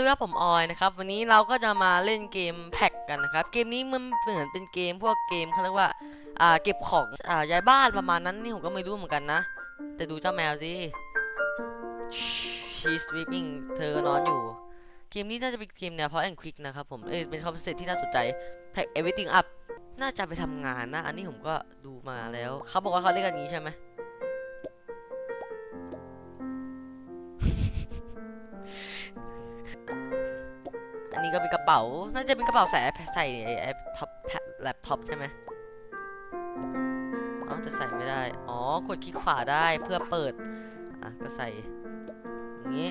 สวัสดีครับผมออยนะครับวันนี้เราก็จะมาเล่นเกมแพ็กกันนะครับเกมนี้มันเหมือนเป็นเกมพวกเกมเขาเรียกว่าอ่าเก็บของอ่าย้ายบ้านประมาณนั้นนี่ผมก็ไม่รู้เหมือนกันนะ แต่ดูเจ้าแมวสิ she's sleeping เธอนอนอยู่ เกมนี้น่าจะเป็นเกมแนวเพราะแอนควิกนะครับผมเอ้ยเป็นคอนเซ็ปต์ที่น่าสนใจ pack everything up น่าจะไปทำงานนะ อันนี้ผมก็ดูมาแล้วเขาบอกว่าเขาเรียกกันงนี้ใช่ไหม นี้ก็เป็นกระเป๋า น่าจะเป็นกระเป๋าใส่ใส่ไอ้ไอ้ท็อปแล็ปท็อปใช่ไหมอ๋อจะใส่ไม่ได้ อ๋อ กดคลิกขวาได้เพื่อเปิด อะ ก็ใส่อย่างนี้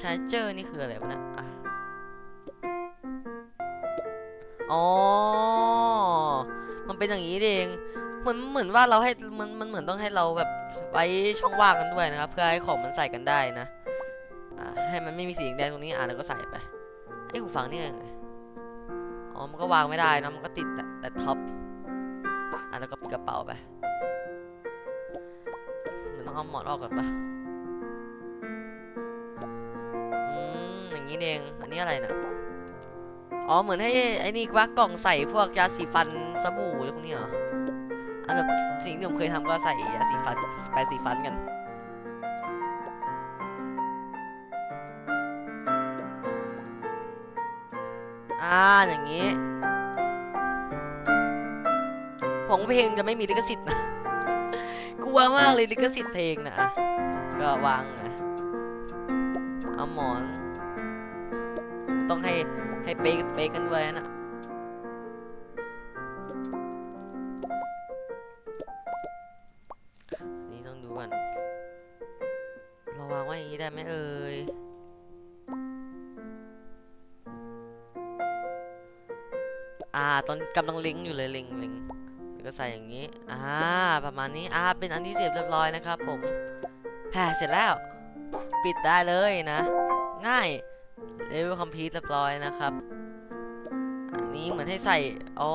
ชาร์เจอร์นี่คืออะไรวะนะอะอ๋อ มันเป็นอย่างนี้เองเหมือนเหมือนว่าเราให้มันมันเหมือนต้องให้เราแบบไว้ช่องว่างกันด้วยนะครับ เพื่อให้ของมันใส่กันได้นะ ให้มันไม่มีสีแดงตรงนี้อ่าแล้วก็ใส่ไปไอ้หูฟังนี่ยังไงอ๋อมันก็วางไม่ได้นะมันก็ติดแต่แตท็อปอ่าแล้วก็ปิดกระเป๋าไปมันต้องเอาหมอนออกก่อนปะอืมอย่างนี้เองอันนี้อะไรนะอ๋อเหมือนให้ไอ้นี่ว่ากล่องใส่พวกยาสีฟันสบู่อะไรพวกนี้เหรออันแบบสิ่งที่ผมเคยทำก็ใส่ยาสีฟันแปรงสีฟันกัน อ่าอย่างนี้ของเพลงจะไม่มีลิขสิทธิ์นะ กลัวมากเลยลิขสิทธิ์เพลงนะอะก็วางนะเอาหมอน ต้องให้ให้เป๊กเป๊กกันด้วยนะนี่ต้องดูก่อนเราวางไว้อย่างนี้ได้ไหมเอ่ย ตอนกำลังล็งอยู่เลยล็งล็งแล้วก็ใส่อย่างนี้อ่าประมาณนี้อ่าเป็นอันที่เสร็จเรียบร้อยนะครับผมแผ่เสร็จแล้ว ปิดได้เลยนะ ง่ายเลเวลคอมพิวเรียบร้อยนะครับอันนี้เหมือนให้ใส่อ๋อ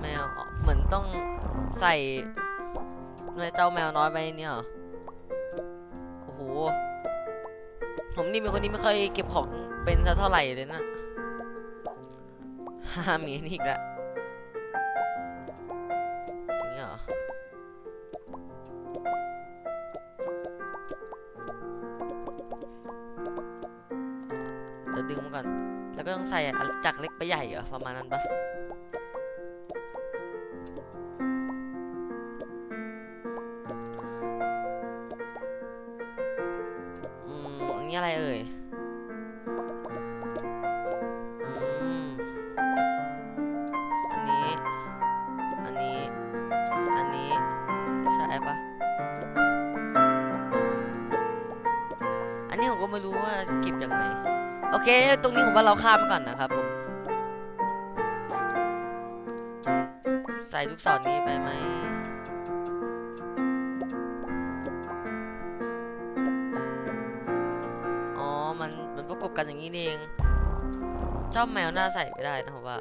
แมวเหมือนต้องใส่เจ้าแมวน้อยไปเนี่ยหรอโอ้โหผมนี่เป็นคนที่ไม่ค่อยเก็บของเป็นเท่าไหร่เลยนะ ฮ่ามีนี่อีกแล้วอย่างนี้เหรอเดี๋ยวดึงมาก่อน แล้วก็ต้องใส่จากเล็กไปใหญ่เหรอ ประมาณนั้นปะอืมอันนี้อะไรเอ่ย เค ตรงนี้ผมว่าเราข้ามก่อนนะครับผม ใส่ลูกศรนี้ไปไหมอ๋อ มันมันประกบกันอย่างนี้เองเจ้าแมวน่าใส่ไม่ได้นะผมว่า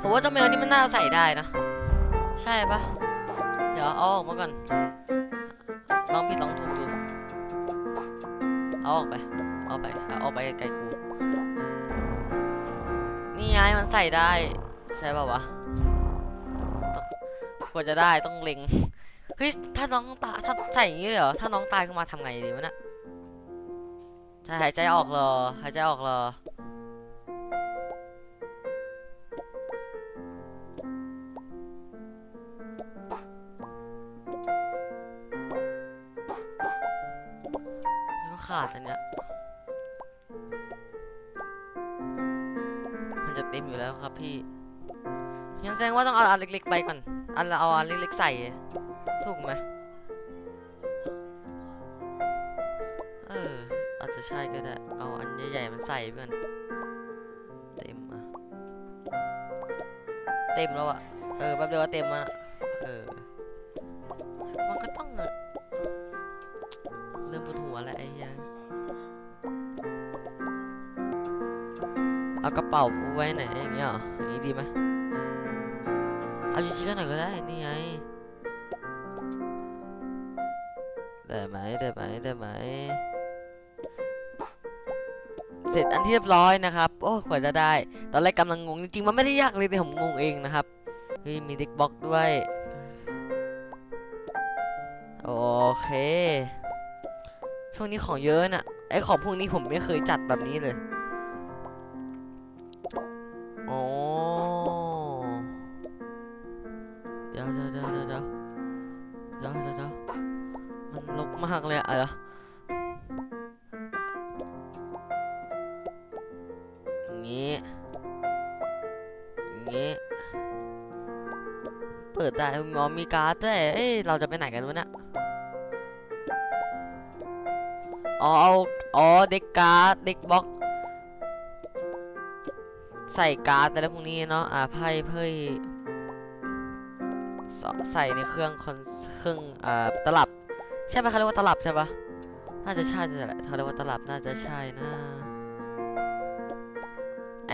ผมว่าเจ้าแมวนี่มันน่าใส่ได้นะ ใช่ปะเดี๋ยวเอาออกมาก่อนลองผิดลองถูกดูเอาออกไป เอาไปเอาไปไกลกูนี่ไงมันใส่ได้ ใช่ป่าวะกว่าจะได้ต้องเล็งเฮ้ยถ้าน้องตาถ้าใส่อย่างนี้เลยเหรอถ้าน้องตายขึ้นมาทำไงดีวะเนี่ยใช่หายใจออกเหรอหายใจออกเหรอขาดอันเนี้ย จะเต็มอยู่แล้วครับพี่งั้นแสดงว่าต้องเอาอันเล็กๆไปก่อน อันเราเอาอันเล็กๆใส่ ถูกไหมเออ อาจจะใช่ก็ได้ เอาอันใหญ่ๆมันใส่เพื่อน เต็มอะ เต็มแล้วอะ เออแป๊บเดียวก็เต็มแล้วอะ เอากระเป๋าไว้ไหนอย่างเงี้ยหรออย่างนี้ดีไหมเอาจริงๆก็หน่อยก็ได้นี่ไงได้ไหมได้ไหมได้ไหมเสร็จอันที่เรียบร้อยนะครับโอ้กว่าจะได้ ตอนแรกกำลังงงจริงๆมันไม่ได้ยากเลยแต่ผมงงเองนะครับเฮ้ยมีเด็กบล็อกด้วยโอเคช่วงนี้ของเยอะน่ะไอของพวกนี้ผมไม่เคยจัดแบบนี้เลย งี้ อย่างงี้ เปิดได้มอมีการ์ดด้วยเอ้ยเราจะไปไหนกันวะเนี่ยอ๋อเอาอ๋อเด็กการ์ดเด็กบล็อก ใส่การ์ดอะไรพวกนี้เนาะอ่าไพ่เพื่อสใส่ในเครื่องคอนเครื่องอ่าตลับ ใช่ไหมเขาเรียกว่าตลับใช่ปะน่าจะใช่แต่แหละเขาเรียกว่าตลับน่าจะใช่นะ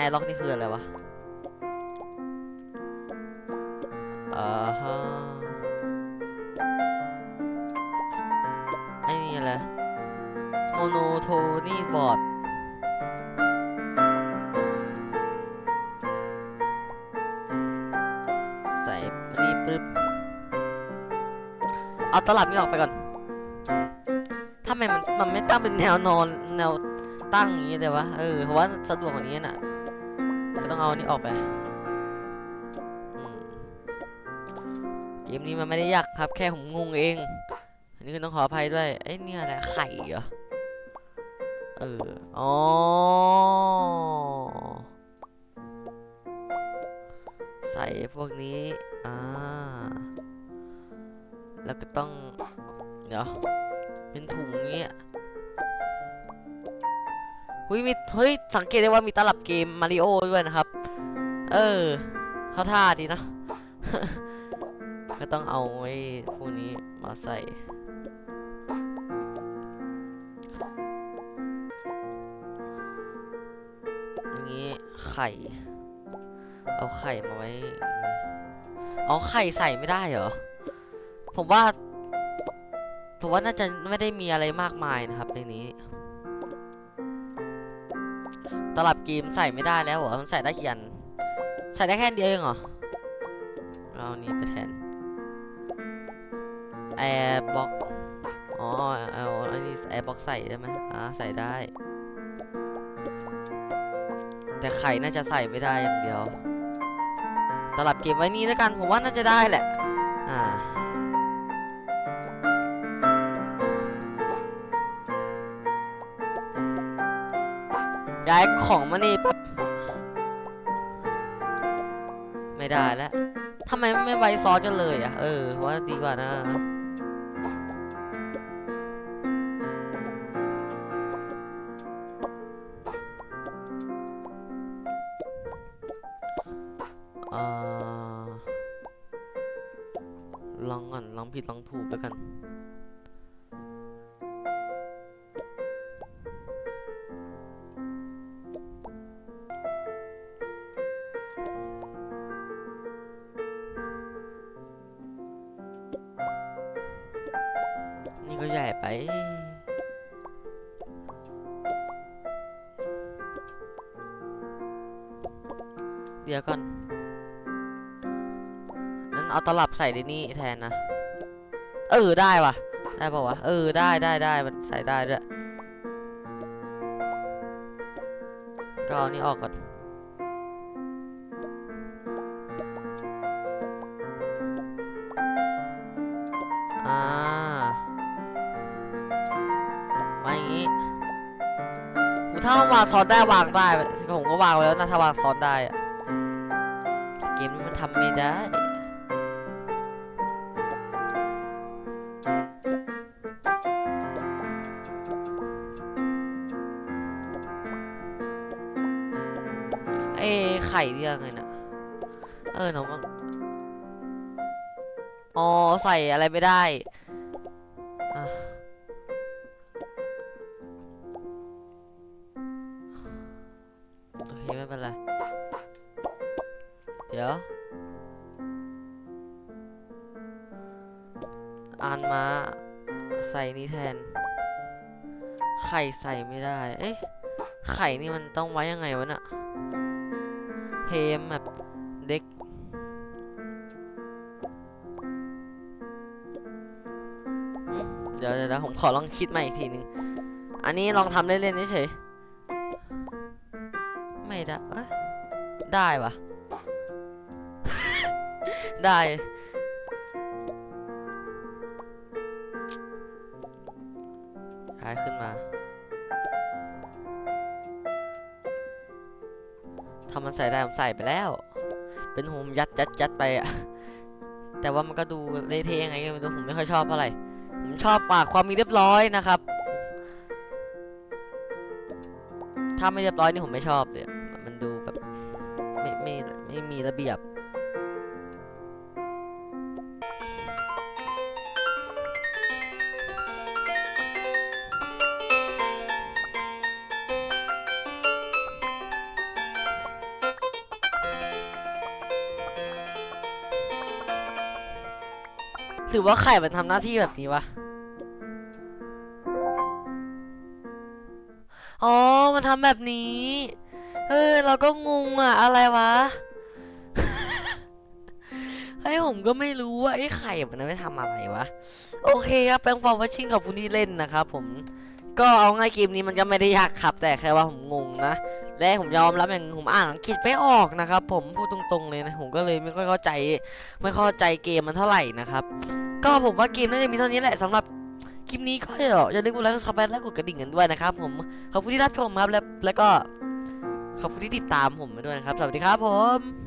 ร์ล็อกนี่คืออะไรวะอ่าฮะไอ้นี่อะไรโมโนโทนี่บอร์ดใส่อันนี้ปึ๊บเอาตลับนี่ออกไปก่อนทำไมมันมันไม่ตั้งเป็นแนวนอนแนวตั้งอย่างนี้เลยวะ เออ เพราะว่าสะดวกกว่านี้น่ะ ก็ต้องเอาอันนี้ออกไปเกมนี้มันไม่ได้ยากครับ แค่ผมงงเอง อันนี้คือต้องขออภัยด้วยไอ้เนี่ยอะไรไข่เหรอ เออ อ๋อ ใส่พวกนี้ อ่า แล้วก็ต้อง เดี๋ยวเป็นถุงเงี้ย หุยมีเฮ้ยสังเกตได้ว่ามีตลับเกมมาริโอด้วยนะครับ เออเขาท่าดีนะ ก็ต้องเอาไอ้พวกนี้มาใส่อย่างนี้ไข่ เอาไข่มาไว้เอาไข่ใส่ไม่ได้เหรอ ผมว่าผมว่าน่าจะไม่ได้มีอะไรมากมายนะครับในนี้ ตลับเกมใส่ไม่ได้แล้วเหรอมันใส่ได้กี่นใส่ได้แค่นเดียวเองเหรอเราเอานี้ไปแทนแอร์บ็อกอ๋อเอาอันนี้แอร์บ็อกใส่ได้ไหมอ่าใส่ได้ แต่ไข่น่าจะใส่ไม่ได้อย่างเดียว ตลับเก็บไว้นี่แล้วกันผมว่าน่าจะได้แหละ อ่า ย้ายของมานี่ปั๊บไม่ได้แล้วทำไมไม่ไวซอสกันเลยอะ เออว่าดีกว่านะ ใหญ่ไป เดี๋ยวก่อน นั้นเอาตลับใส่ในนี่แทนนะ เออได้ว่ะ ได้ป่าวะ เออได้ได้ได้มันใส่ได้ด้วยก็เอานี่ออกก่อน ถ้าวางซ้อนได้วางได้ผมก็วางไว้แล้วนะถ้าวางซ้อนได้อะเกมนี้มันทำไม่ได้เอ้ไข่เรียกไงนะเออน้องมันอ๋อใส่อะไรไม่ได้ ข่ใส่ไม่ได้ เอ๊ะ ไข่นี่มันต้องไว้ยังไงวะน่ะเพมแบบเด็ก เดี๋ยวเดี๋ยวผมขอลองคิดใหม่อีกทีนึง อันนี้ลองทำเล่นๆเฉยไม่ได้เอ้ยได้ปะได้หายขึ้นมา ทำมันใส่ได้ผมใส่ไปแล้ว เป็นผมยัดยัดยัดไปอะแต่ว่ามันก็ดูเละเทะยังไงไม่รู้ผมไม่ค่อยชอบเท่าไหร่ผมชอบปากความมีเรียบร้อยนะครับ ถ้าไม่เรียบร้อยนี่ผมไม่ชอบเลยมันดูแบบไม่ไม่ไม่มีระเบียบ หรือว่าไข่มันทำหน้าที่แบบนี้วะ อ๋อ มันทำแบบนี้ เออ เราก็งงอะอะไรวะ ไอ้ยผมก็ไม่รู้ว่าไอ้ไข่มันไม่ทำอะไรวะ โอเคครับแปลงฟอร์วัชชิ่งกับผู้ที่เล่นนะครับผม ก็เอาง่ายเกมนี้มันก็ไม่ได้ยากครับ แต่แค่ว่าผมงงนะและผมยอมรับอย่างหนึ่งผมอ่านอังกฤษไม่ออกนะครับ ผมพูดตรงๆเลยนะผมก็เลยไม่ค่อยเข้าใจ ไม่เข้าใจเกมมันเท่าไหร่นะครับ ก็ผมว่าเกมน่าจะมีเท่านี้แหละสำหรับคลิปนี้ก็เดี๋ยวอย่าลืมกดไลค์กดซับสไครต์และกดกระดิ่งกันด้วยนะครับ ผมขอบคุณที่รับชมครับและแล้วก็ขอบคุณที่ติดตามผมมาด้วยนะครับสวัสดีครับผม